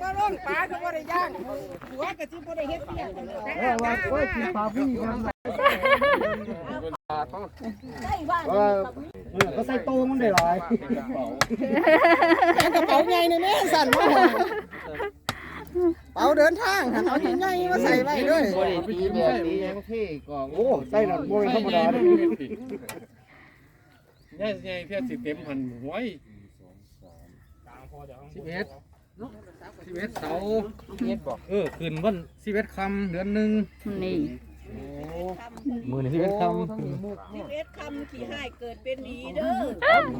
บ่ร้องปลาก็บ่ได้ย่างหัวก็สิบ่ได้เฮ็ดเพียงเออว่าโอ้ยกินปลาพี่ครับได้บ้านเออเออก็ใส่โตมันได้หลายกระเป๋าใหญ่นี่แม่สั่นบ่เป๋าเดินทางหันเอาใหญ่ๆมาใส่ไว้ด้วยบริตีแบบนี้ยังเท่กองโอ้ใส่หนักโมยธรรมดาเลยใหญ่ใหญ่เพียสิเต็มหันหวยสิบเอ็ด สิบเอ็ดเสาเฮ็ดบอกเออขึ้นวันสิบเอ็ดคำเดือนหนึ่งนี่มือนี่สิบเอ็ดคสิบเอ็ดคำขี่ให้เกิดเป็นดีเด้อ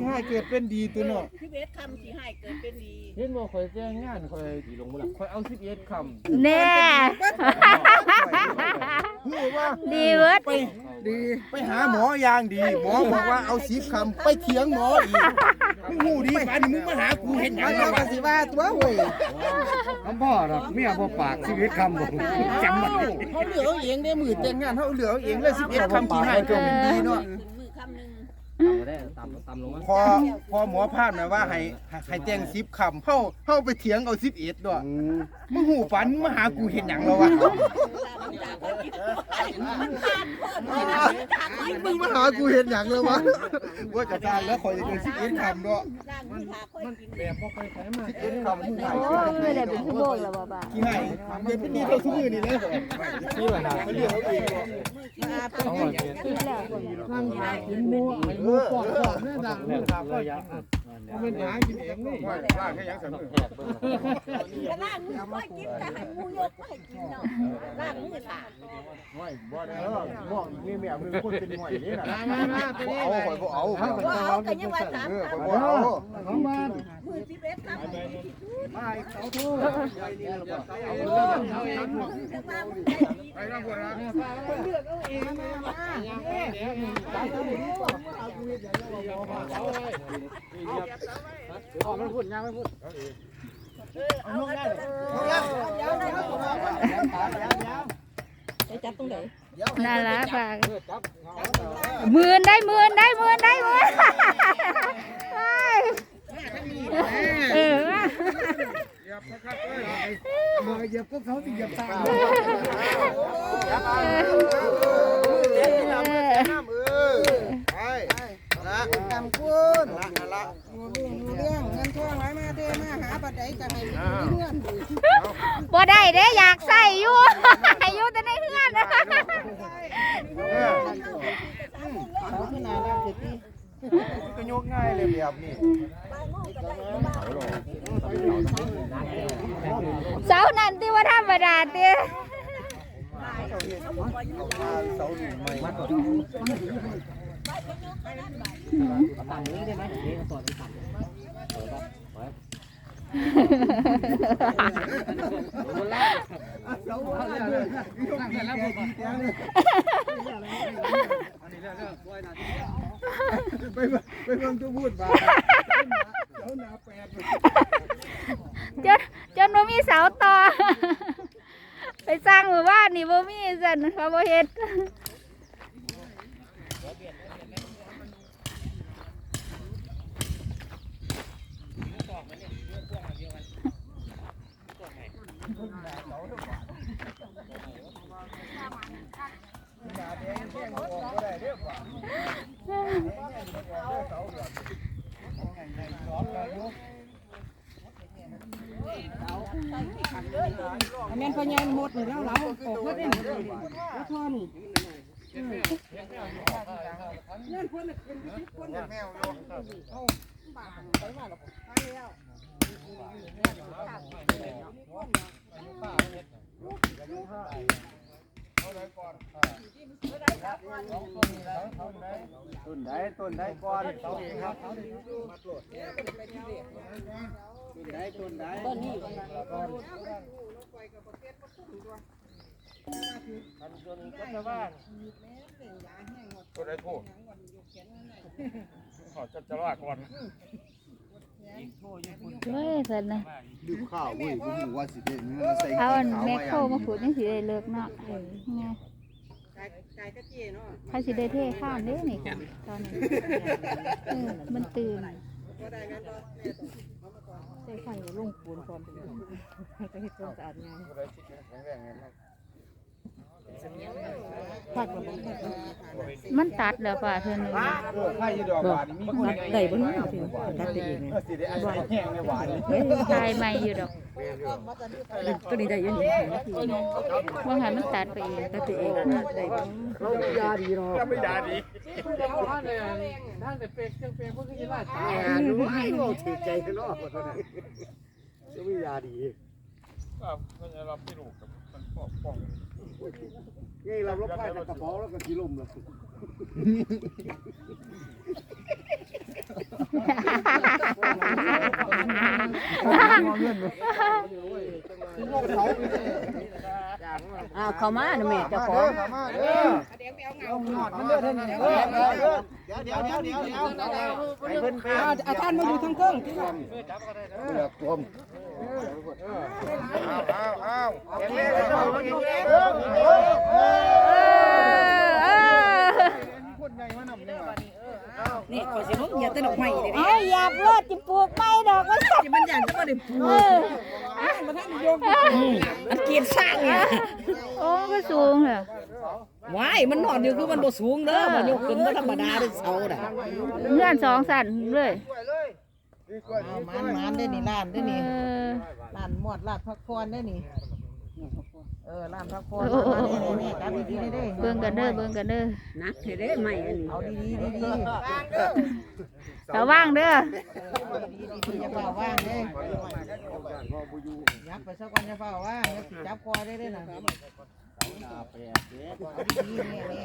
ให้เกิดเป็นดีตัวเนาะสิบเอ็ดคำขี่ให้เกิดเป็นดีำเฮ็ดบอกคอยแจ้งงานคอยดีลงมาละคอยเอาสิบเอ็ดคแน่คือว่าดีเวิร์ดไปดี ไปหาหมอย่างดี หมอบอกว่าเอาสีคำไปเถียงหมออีก มึงหูดีปานนี้มึงมาหากูเห็นหยังมันแล้วก็วะสิว่าตัวเว้ยำคำพ่อหรอกเมียบ่ปากชีวิตคำบอกจำมันเขาเหลือเอาเองได้มือแต่งงานเขาเหลือเอาเองเลยสิบเอ็ดคำที่ให้เกิดเป็นดีเนาะขึ้นมือคำหนึ่งำได้ตามตามลงมาพอพอหมอพาดนะว่าให้ให้ให้แต่งสิบคำเฮาเฮาไปเถียงเอาสิบเอ็ดด้วยมึ งหูฝันมึงมาหากูเห็นหยังแล้ววะมึงมาหากูเห็นหยังแล้ววะว่าจะตายแล้วคอยจะเป็นสิบเอ็ดคำด้วยร่างมือขาค่อยกินแบบบ่ค่อยใช้มาสิบเอ็ดคำมึงให้โอ้ยไม่ได้เป็นผู้โบกแล้วบ่บ่าที่ให้เดี๋ยวเป็นดีเท่าทุกมือนี่เลยนี่แหละนะเขาเรียกเขาเองต้องมาเปลี่ยนคิดแล้วนั่งหากินหมูให้หมูปอดปอดแม่ดังเลยครับ ระยะมันหากินเองนี่ล่างแค่ยังสำเร็จแต่ร่างมือค่อยกินแต่ให้มูยกก็ให้กินเนาะร่างมือขาไม่บ่ได้แล้วบอกนี่แม่มึงคนเป็นหน่วยนี่นะมามาตัวนี้เอาคอยบ่เอาว่าเอาแต่ยังว่าสามเออคคอยบ่เอาของบ้านำมือสิบเอ็ดคำไม่เขาโทษเอาเรื่องเอาเอง มือจะมามือใจดี ไปแล้วพวกนั้น เอามันพูดยังไม่พูด น่ารักปากหมื่นได้หมื่นได้หมื่นได้หมื่นเออ มา เหยียบพวกเขาที่เหยียบตาเออไปละกำคุณละละเรื่องเงินทองไหลมาเทมาหาปัดใดก็ให้มีเงินบ่ได้เด้อยากใส่อยู่อยู่แต่ในเฮือนเขาขนาดนั้นสิพี่ก็ยกง่ายเลยแบบนี้ เสานั่น ที่ว่าธรรมดาติเสาหนึ่งไม่ไปไปเบิ่งตัวพูดบ้าเสาหนาแปดจนจนบ่มีเสาต่อไป สร้างหมู่บ้านนี่บ่มีสั่นเขาบ่เฮ็ด นพ่อใหญ่หมดนี่แล้วเราออกเพิ่นนี่แล้วทอนี่เงินคนน่ะเป็นสิบคนแมวโย ต้นได้ต้นได้ก่อนเสาเองครับต้นได้ต้นได้ต้นนี้านต้นได้พูดขอจะจะว่าก่อน เว้ยซั่นนะดื่มข้าวเว้ยกูหูว่าสิเด่นใส่เอาอันแมคโครมาขุดจังสิได้เลิกเนาะเออไงกายกะเจีเนาะใครสิได้เทข้ามเด้นี่ตอนนี้เออมันตื่นบ่ได้แม่นบ่ส่ไข่ลงปูนก่อนจะเฮ็ดความสะอาดงาน ผักระบอกผักมันตัดแล้วป่ะเธอหนูเออใครอยู่ดอกบานนี่มีคนได้บ่เนาะสิตัดได้เองเออสิได้อาศัยแห้งในหวานนี่เฮ้ยทายไม่อยู่ดอกตัวนี้ได้อยู่นี่ว่าหันมันตัดไปเองตัดเองได้บ่เราไม่ยาดีเนาะไม่ได้ดิเอาท่านเลยท่านแต่เป็กจังเป็กมันก็ยี่ล่าตายรู้ไหมว่าถือใจกันเนาะจะไม่ยาดีครับมันจะรับไม่รู้กับมันปอกป้อง นี่เราลบไพ่กับกระเป๋าแล้วก็สีลมแล้วอ้าวเข้ามาน่ะแม่เจ้าขเด้อองมาเด้อเดี๋ยวไปเอาเงาหอดมันเด้อท่านนี่เด้อเด้อเดี๋ยวเดี๋ยวเดี๋ยวเดี๋ยวเดี๋ยวให้เพิ่นไปอาท่านมาอยู่ทางเครื่องที่ว่าเลือกตัวม อ้าวอ้าวเห็นเลยเห็นออกใหม่เลยเฮ้ยอย่าตะดอกไม้นี่เอาหยาบรถจิปลูกไม่ดอกมันสักมันอย่างจะบ่ได้ปูเออมันเกียดสร้างเนี่ยโอ้ก็สูงเหรอว้ายมันนอนอยู่คือมันบ่สูงเด้อมันยกขึ้นบ่ธรรมดาเด้อเสาน่ะเงื่อนสองสั่นเลยมันมันได้นี่ร้านได้นี่อร้านหมดร้านพักพรได้นี่ เออร้านพักพรโอ้โอ้โอ้นี่จับดีๆได้เบิ่งกันเด้อเบิ่งกันเด้อนักเฮ็ดได้ไหมอันนี้เอาดีๆดีๆระว่างเด้อดีๆอย่าเฝ้าว่างเด้ยับไปสักวันอย่าเฝ้าว่างอย่าสิจับคอได้เด้อน่ะหน้าแปดเด้เอาดีๆนี่นี่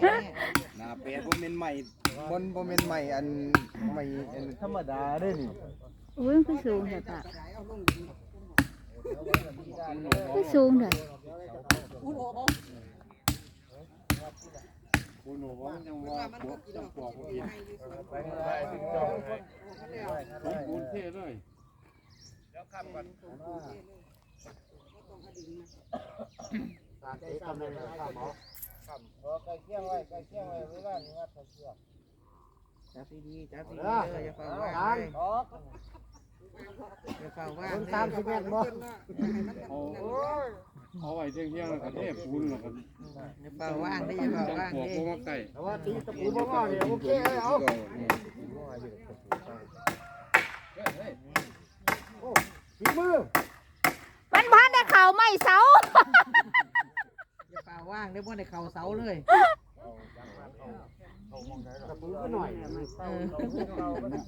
หน้าแปดบ่เป็นใหม่บนบ่แม่นใหม่อันใหม่อันธรรมดาเด้อนี่อุ้ยมันก็สูงเหรอปะ ก็สูงเด้อคุณหนูว่ายังว่าปวดจังปวดบ่อีกปูนเทเลยตาเตะกำลังข้าหมอใกล้เคียงไว้ใกล้เคียงไว้เวลานี้ว่าใกล้เคียงจับดีๆจับดีๆเด้ออย่าเฝ้าว่าง เด้ออย่าเฝ้าว่าคนตามสิแม่นบ่ เอาเอาไว้เที่ยงเที่ยงแล้วก็เทปูนแล้วก็อย่าเฝ้าว่างเด้ออย่าเฝ้าจังว่างปวกเด้อบ่มาใกล้แต่ว่าตีตะปูบ่งอเนี่ยโอเคเลยเอาฝีมือมันพันได้เข่าไม่เสา อย่าเฝ้าว่างเด้อบ่ได้เข้าเสาเลย ตะปูก็หน่อยเออ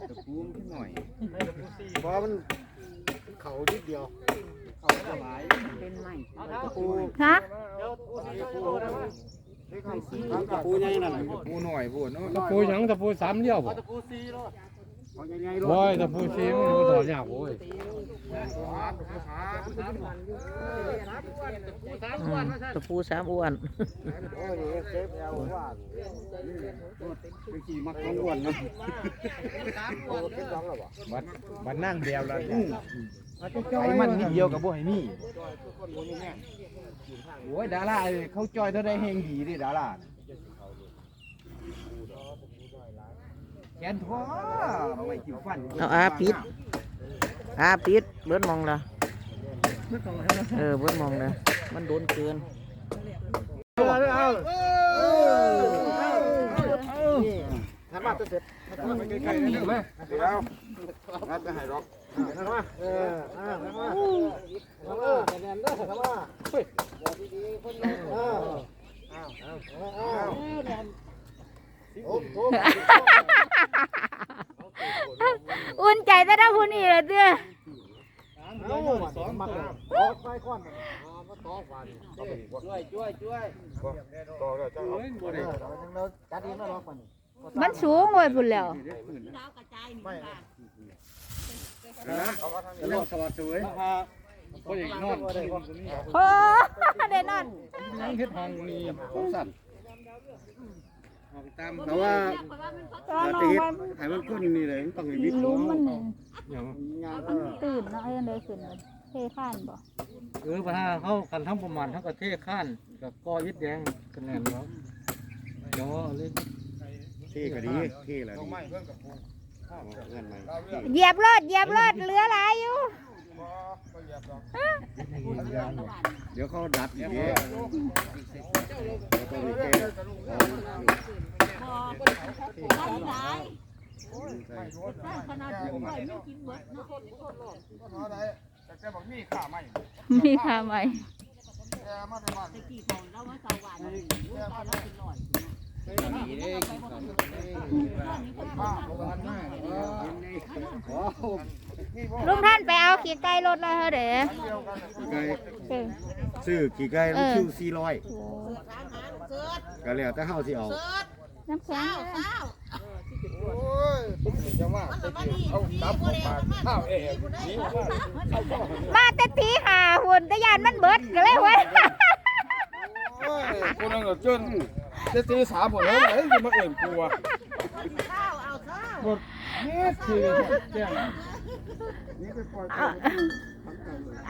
ตะปูมันหน่อยเพราะมันเขานิดเดียวเป็นไม้ฮะตะปูใหญ่นั่นตะปูหน่อยพูดเนาะตะปูหยังตะปูสามเดียวบ่เอาใหญ่ๆ บ่อยตะปูสีมันบ่ถอดยากโอ้ยตะปูสามอ้วนโอ้ยเจ็บแล้วว่าไปขี่มักของอ้วนเนาะบัดบัดนั่งเดียวแล้วไอ้มันนิดเดียวกับบ่ให้มีโอ้ยดาราเขาจอยเท่าได้แฮงดีดิดารา แขนท้อเอาไว้จิ้มฟันเอาอาปิดอาปิดเบิดมองละเออเบิดมองละมันโดนเกินทำมาตัวเสร็จไปใกล้ๆนี่มาเอางัดไปให้รอกทำมาเอออ่าทำมาทำมาแน่นๆเด้อทำมาเฮ้ยดีๆคนนึงเอออ้าวอ้าวอ้าวโอุ่นใจแต่ถ้าผู้นี้เลยเด้อเอาสองมาออกไปก่อนมาต่อฟันก็ไปดีกว่าช่วยช่วยช่วยต่อแล้วจ้าเอาจัดเองแล้วรอมันมันสูงเว้ยพุ่นแล้วเรื่องสวัสดิ์สวยบ่อยากนอนโอ้ได้นั่นยังเฮ็ดห้องนี่ของสั่น ตามแต่ว่าตอนนจะอนเฮ็ดมันให้มันขึ้นนี่เลยต้องให้วิทย์ลุมมันนี่หยังมันตื่นเนาะเอ้ยเลยขึ้นเลยเทข้านบ่เออปัญหาเขากันทำประมาณเท่ากับเทข้านกับกอยิดแดงคะแนนเนาะเดี๋ยวเอาเลยเท่ก็ดีเท่แหละต้ดีไม้เพิ่นกับปูเงินใหม่เหยียบรถเหยียบรถเหลือหลายอยู่เเดี๋ยวเขาดัดอีกเด้ต้องมีแก้พอได้หลายขนาดอยู่ไม่ไม่กินเบิดเนาะมีค่าใหม่ตะกี้ของเราว่าสวรรค์เราเราเป็นร้อย ลุงท่านไปเอาขี่ไก่รถแล้วเด้อไก่เออซื้อกี่ไก่ลูกคิวสี่ร้อยโอ้ก็แล้วแต่เฮาสิเอาน้ำแข็งจังว่าเอาตับออกมาข้าวเอ๋นี่ว่ามาแต่ตีหาหุ่นแต่ยานมันเบิดก็เลยเว้ยโอ้ยคนนึงก็จนจะตีสามหมดแล้วเฮ้ยจะมาเอิ่นกลัวข้าว เอาข้าวเนี่ยคือแจ้งเอา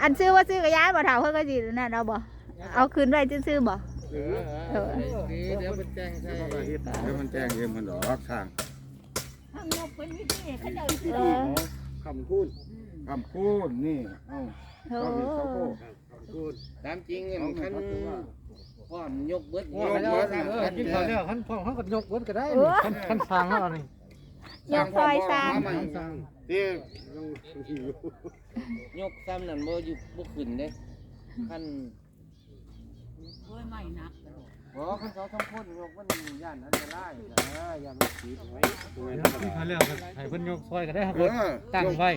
อันซื้อว่าซื้อกระยานบ่เท่าเพิ่นก็สินั่นเอาบ่เอาคืนไว้ซื้อๆบ่เออเดี๋ยวเป็นแจ้งใส่เขาก็เฮ็ดเดี๋ยวมันแจ้งเองมันดอกทางข้างนอกเป็นวิธีเขาเดินเออคำพูดคำพูดนี่เอ้าโธ่ตามจริงมันคันพ่อนยกเบิดว่าแล้วคันกินข้าวแล้วคันพ่อเขาก็ยกวนก็ได้นี่คันคันสร้างเขานี่ ยกซอยซาง มาใหม่ที่ยกซ้ำนั่นบ่อยู่บ่ขึ้นเด้คันโอ้ยไม่นักบ่คันเขาทำพ่นยกมันย่านอันตรายเออย่านมันติดไว้กินข้าวแล้วก็ให้เพิ่นยกซอยก็ได้ครับเออตั้งไว้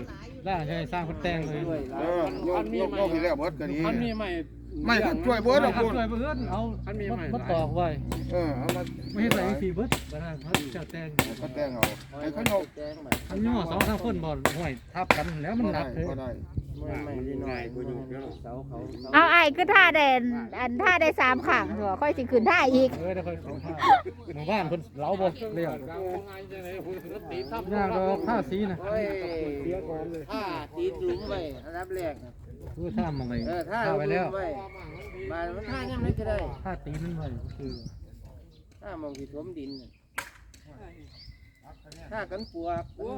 ล่างใช้สร้างเพิ่นแต่งเลยเออยกยกยกให้แล้วเบิดก็ดีมันมีใหม่ ไม่ช่วยเบิร์ดหรอกช่คุณวยเพิ่นเอามาตอกไว้เออเอามาไม่ให้ใส่สีเบิดบ่ได้เขาจะแต่งก็แต่งเอาไอ้ขนมแจ้งมาอันนี้สองสามคนบ่ห่วยทับกันแล้วมันหนักเลยก็ได้ ไม่ไม่ได้น้อยเสาเขาเอาไอ้คือท่าแดนอันท่าได้สามข้างหัวค่อยสิขึ้นท่าอีกเออเดี๋ยวค่อยเอาผ้าหมู่บ้านเพิ่นเล้าบ่เลี้ยงยากดอกผ้าสีนะโอ้ยถ้าตีดหลุมไว้อันดับแรกคือท่ามังไงเออท่าไว้แล้วไว้บาท่ายังไงก็ได้ท่าตีนมันไว้คือถ้ามองที่ถมดินน่ากันปวกโอ้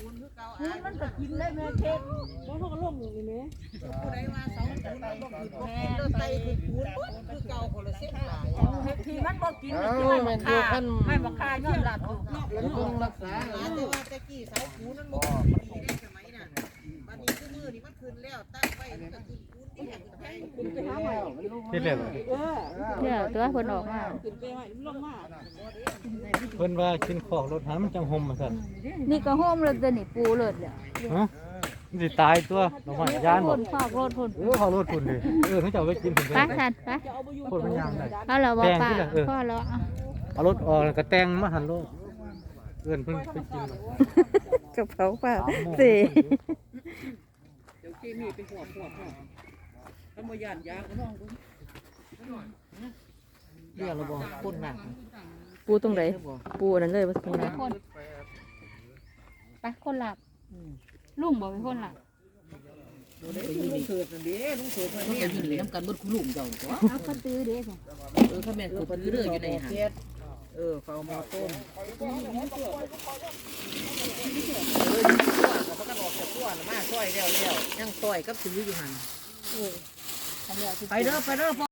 ยมันก็กินได้แม่เช็ดเพราะเขาก็ลงอยู่นี่แม่ผู้ใดมาเสาปูนมันบ่กินแม่เลือดไตคือปูนคือเก่าคนละเส้นหลายที่มันบ่กินมันเอ้าสิแม่ไม่บ่อยู่ค่าคันไม่บ่ค่ายอมรับอยู่แล้วต้องรักษาแต่ว่าตะกี้เสาปูนมันบ่ดีได้สมัยนั้นมันนี้คือมือนี่มันคืนแล้วตั้งไว้มันก็ขึ้นปูน ที่แห่งขึ้นไปเฮ็ดแล้วเดี๋ยวตัวเพิ่นออกมาเพิ่นว่ากินของรถหามันจังห่มมาสั่นนี่ก็โฮมเลยตัวนี่ปูเลยเดี๋ยฮะมันสิตายตัวน้องมันยานบ่คนฝากรถคนเออเขารถพุ่นดิเออเขาจะเอาไปกินพุ่นไปเด้ทันไปพุ่นมันยามได้เอาเราบ่แปลงป้าพ่อแล้วเอารถออกแล้วก็แต่งมาหันโลดเอิ้นเพิ่นไปกินกระเพราป้าสี่เดี๋ยวกี้มีไปหัวหัว หัวแล้วบ่ย่านยาก็น้องกูเรียกเราบ่คนหนักปูตรงไหนปูนั่นเลยว่าตรงไหนคนไปคนหลับลุงบอกเป็นคนหลับลุงเถิดนั่นเด้ลุงเถิดมันเนี่ยอยู่น้ำกันเบิดคุณลุงเจ้าตัวเอาก็ตื้อเด้สิเออข้าแม่คือเพิ่นเรื่อยอยู่ในหาเออเฝ้าหมอต้มเอออยู่ที่ตัวเขาก็ออกจากตัวมาซอยแล้วแล้วยังซอยกับซื้ออยู่หั่น ไปเด้อไปเด้อ